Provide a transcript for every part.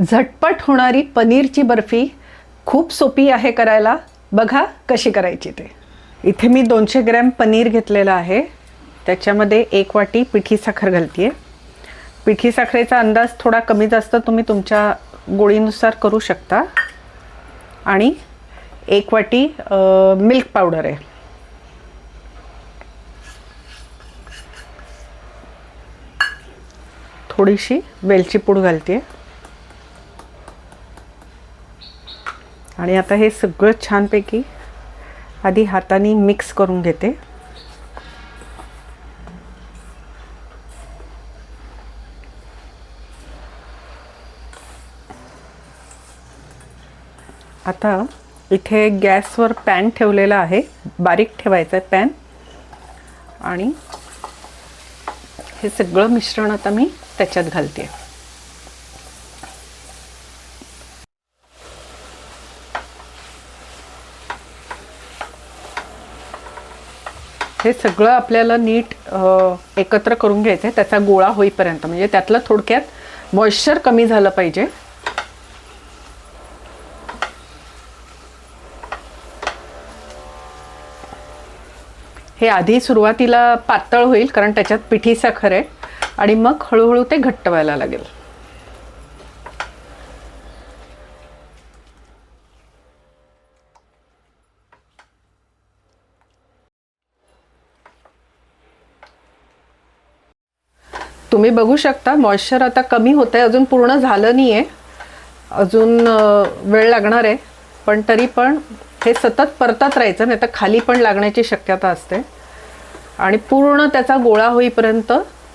झटपट होणारी पनीरची बर्फी खूप सोपी आहे करायला. बघा कशी करायची ते. इथे मी दोनशे ग्रॅम पनीर घेतलेलं आहे. त्याच्यामध्ये एक वाटी पिठी साखर घालते आहे पिठी साखरेचा अंदाज थोडा कमी जास्त तुम्ही तुमच्या गोळीनुसार करू शकता. आणि एक वाटी मिल्क पावडर आहे. थोडीशी वेलची पूड घालते आहे आणि आता हे सगळं छानपैकी आधी हाताने मिक्स करून घेते. आता इथे गॅसवर पॅन ठेवलेला आहे. बारीक ठेवायचं आहे पॅन आणि हे सगळं मिश्रण आता मी त्याच्यात घालते. हे सगळं आपल्याला नीट एकत्र करून घ्यायचं आहे त्याचा गोळा होईपर्यंत. म्हणजे त्यातलं थोडक्यात मॉइश्चर कमी झालं पाहिजे. हे आधी सुरुवातीला पातळ होईल कारण त्याच्यात पिठी साखर आहे. आणि मग हळूहळू ते घट्ट व्हायला लागेल. तुम्ही बघू शकता मॉइश्चर आता कमी होतं आहे अजून पूर्ण झालं नाही आहे अजून वेळ लागणार आहे. पण तरी पण हे सतत परतत राहायचं नाही तर खाली पण लागण्याची शक्यता असते. आणि पूर्ण त्याचा गोळा होईपर्यंत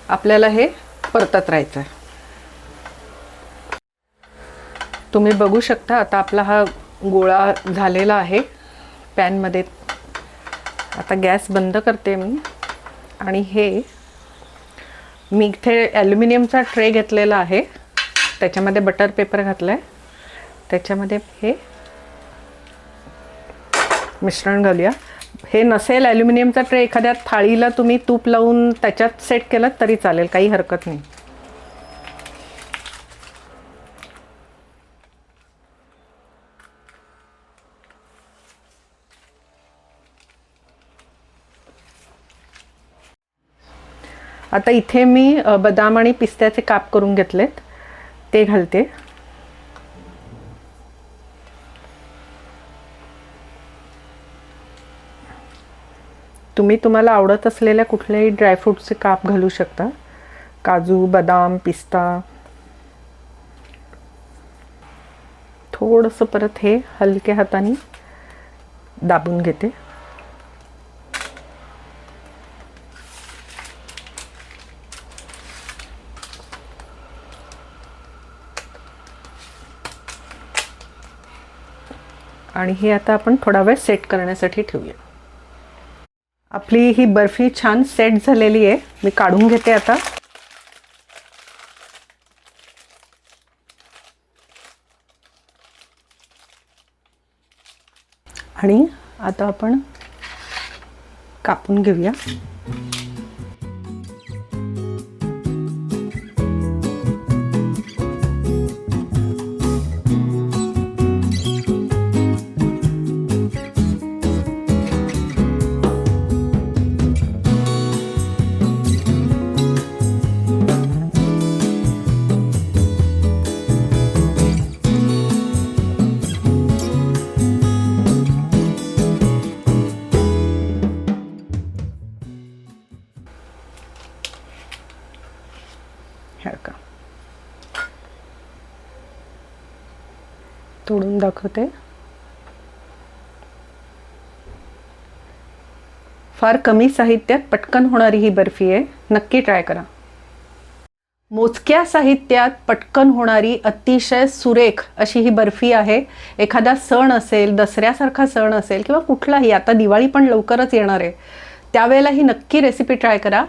आपल्याला हे परतत राहायचं आहे तुम्ही बघू शकता आता आपला हा गोळा झालेला आहे पॅनमध्ये. आता गॅस बंद करते मी. आणि हे मी इथे ॲल्युमिनियमचा ट्रे घेतलेला आहे. त्याच्यामध्ये बटर पेपर घातला आहे त्याच्यामध्ये हे मिश्रण घालूया. हे नसेल ॲल्युमिनियमचा ट्रे एखाद्या थाळीला तुम्ही तूप लावून त्याच्यात सेट केलं तरी चालेल काही हरकत नाही. आता इथे मी बदाम आणि पिस्त्याचे काप करून घेतलेत. ते घालते. तुम्ही तुम्हाला आवडत असलेल्या कुठल्याही ड्रायफ्रूटचे काप घालू शकता. काजू बदाम पिस्ता. थोडंसं परत हे हलक्या हाताने दाबून घेते. आणि हे आता आपण थोडा वेळ सेट करण्यासाठी ठेवूया. आपली ही बर्फी छान सेट झालेली आहे. मी काढून घेते आता. आणि आता आपण कापून घेऊया. ह्या तोडून दाखवते. फार कमी साहित्यात पटकन होणारी ही बर्फी आहे. नक्की ट्राय करा. मोजक्या साहित्यात पटकन होणारी अतिशय सुरेख अशी ही बर्फी आहे. एखादा सण असेल दसऱ्यासारखा सण असेल किंवा कुठलाही आता दिवाळी पण लवकरच येणार आहे. त्यावेळेला ही नक्की रेसिपी ट्राय करा.